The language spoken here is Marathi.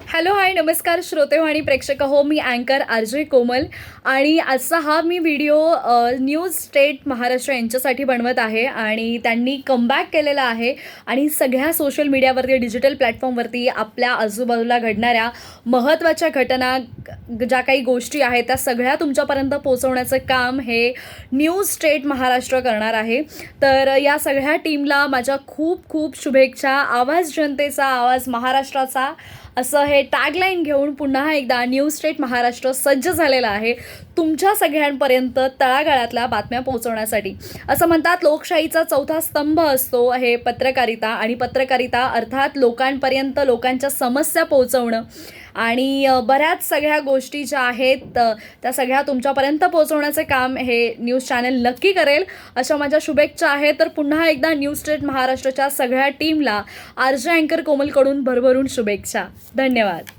हॅलो हाय नमस्कार श्रोते हो आणि प्रेक्षक हो मी अँकर आरजे कोमल. आणि आजचा हा मी व्हिडिओ न्यूज स्टेट महाराष्ट्र यांच्यासाठी बनवत आहे आणि त्यांनी कमबॅक केलेला आहे. आणि सगळ्या सोशल मीडियावरती डिजिटल प्लॅटफॉर्मवरती आपल्या आजूबाजूला घडणाऱ्या महत्त्वाच्या घटना ज्या काही गोष्टी आहेत त्या सगळ्या तुमच्यापर्यंत पोचवण्याचं काम हे न्यूज स्टेट महाराष्ट्र करणार आहे. तर या सगळ्या टीमला माझ्या खूप खूप शुभेच्छा. आवाज जनतेचा आवाज महाराष्ट्राचा. असं हे टॅगलाईन घेऊन पुन्हा एकदा न्यूज स्टेट महाराष्ट्र सज्ज झालेला आहे. तुमच्या सगळ्यांपर्यंत तळागाळातल्या बातम्या पोहोचवण्यासाठी. असं म्हणतात लोकशाहीचा चौथा स्तंभ असतो हे पत्रकारिता आणि पत्रकारिता अर्थात लोकांपर्यंत लोकांच्या समस्या पोहोचवणं. आणि बऱ्याच सगळ्या गोष्टी ज्या आहेत त्या सगळ्या तुमच्यापर्यंत पोहोचवण्याचे काम हे न्यूज चॅनल नक्की करेल. अशा माझ्या शुभेच्छा आहेत. तर पुन्हा एकदा न्यूज स्टेट महाराष्ट्राच्या सगळ्या टीमला आरजे अँकर कोमलकडून भरभरून शुभेच्छा. धन्यवाद.